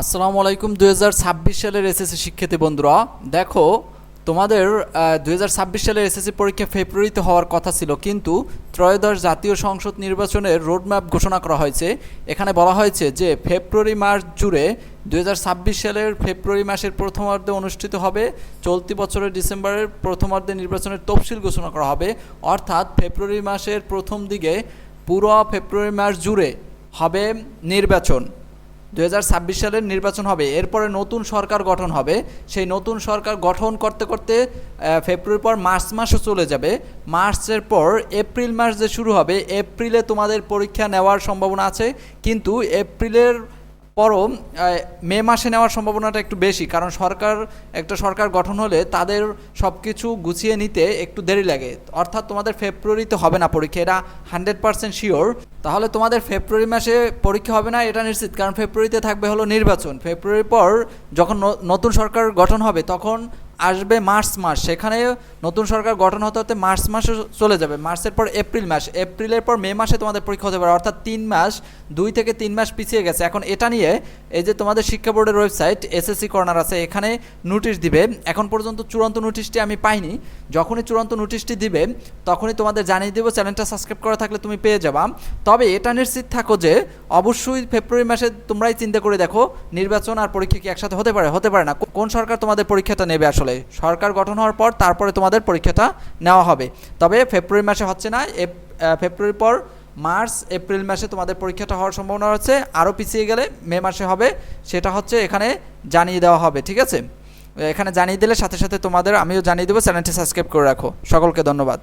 আসসালামু আলাইকুম দু হাজার ছাব্বিশ সালের এসএসসি শিক্ষার্থী বন্ধুরা। দেখো, তোমাদের দু হাজার ছাব্বিশ সালের এসএসসি পরীক্ষা ফেব্রুয়ারিতে হওয়ার কথা ছিল, কিন্তু ত্রয়োদশ জাতীয় সংসদ নির্বাচনের রোডম্যাপ ঘোষণা করা হয়েছে। এখানে বলা হয়েছে যে, ফেব্রুয়ারি মাস জুড়ে দু হাজার ছাব্বিশ সালের ফেব্রুয়ারি মাসের প্রথমার্ধে অনুষ্ঠিত হবে, চলতি বছরের ডিসেম্বরের প্রথমার্ধে নির্বাচনের তফসিল ঘোষণা করা হবে। অর্থাৎ ফেব্রুয়ারি মাসের প্রথম দিকে পুরো ফেব্রুয়ারি মাস জুড়ে হবে নির্বাচন। দু সালের নির্বাচন হবে, এরপরে নতুন সরকার গঠন হবে। সেই নতুন সরকার গঠন করতে করতে ফেব্রুয়ারি ফেব্রুয়ারির পর মার্চ মাসও চলে যাবে। মার্চের পর এপ্রিল মাস যে শুরু হবে এপ্রিলে তোমাদের পরীক্ষা নেওয়ার সম্ভাবনা আছে। কিন্তু এপ্রিলের পরও মে মাসে নেওয়ার সম্ভাবনাটা একটু বেশি, কারণ সরকার, একটা সরকার গঠন হলে তাদের সব কিছু গুছিয়ে নিতে একটু দেরি লাগে। অর্থাৎ তোমাদের ফেব্রুয়ারিতে হবে না পরীক্ষা, এটা হান্ড্রেড পার্সেন্ট শিওর তাহলে তোমাদের ফেব্রুয়ারি মাসে পরীক্ষা হবে না, এটা নিশ্চিত, কারণ ফেব্রুয়ারিতে থাকবে হলো নির্বাচন। ফেব্রুয়ারির পর যখন নতুন সরকার গঠন হবে, তখন আসবে মার্চ মাস। সেখানে নতুন সরকার গঠন হতে হতে মার্চ মাসে চলে যাবে। মার্চের পর এপ্রিল মাস। এপ্রিলের পর মে মাসে তোমাদের পরীক্ষা হতে পারে। অর্থাৎ তিন মাস, দুই থেকে তিন মাস পিছিয়ে গেছে। এখন এটা নিয়ে এই যে তোমাদের শিক্ষা বোর্ডের ওয়েবসাইট, এসএসসি কর্নার আছে, এখানে নোটিশ দিবে। এখন পর্যন্ত চূড়ান্ত নোটিশটি আমি পাইনি। যখনই চূড়ান্ত নোটিশটি দিবে, তখনই তোমাদের জানিয়ে দেবো, চ্যানেলটা সাবস্ক্রাইব করা থাকলে তুমি পেয়ে যাবা। তবে এটা নিশ্চিত থাকো যে, অবশ্যই ফেব্রুয়ারি মাসে তোমরাই চিন্তা করে দেখো, নির্বাচন আর পরীক্ষা কি একসাথে হতে পারে? হতে পারে না। কোন সরকার তোমাদের পরীক্ষাটা নেবে আসলে? সরকার গঠন হওয়ার পর তারপরে তোমাদের পরীক্ষাটা নেওয়া হবে। তবে ফেব্রুয়ারি মাসে হচ্ছে না ফেব্রুয়ারির পর মার্চ, এপ্রিল মাসে তোমাদের পরীক্ষাটা হওয়ার সম্ভাবনা রয়েছে। আরও পিছিয়ে গেলে মে মাসে হবে, সেটা হচ্ছে এখানে জানিয়ে দেওয়া হবে, ঠিক আছে? এখানে জানিয়ে দিলে সাথে সাথে তোমাদের, আমিও জানিয়ে দেবো, চ্যানেলটি সাবস্ক্রাইব করে রাখো। সকলকে ধন্যবাদ।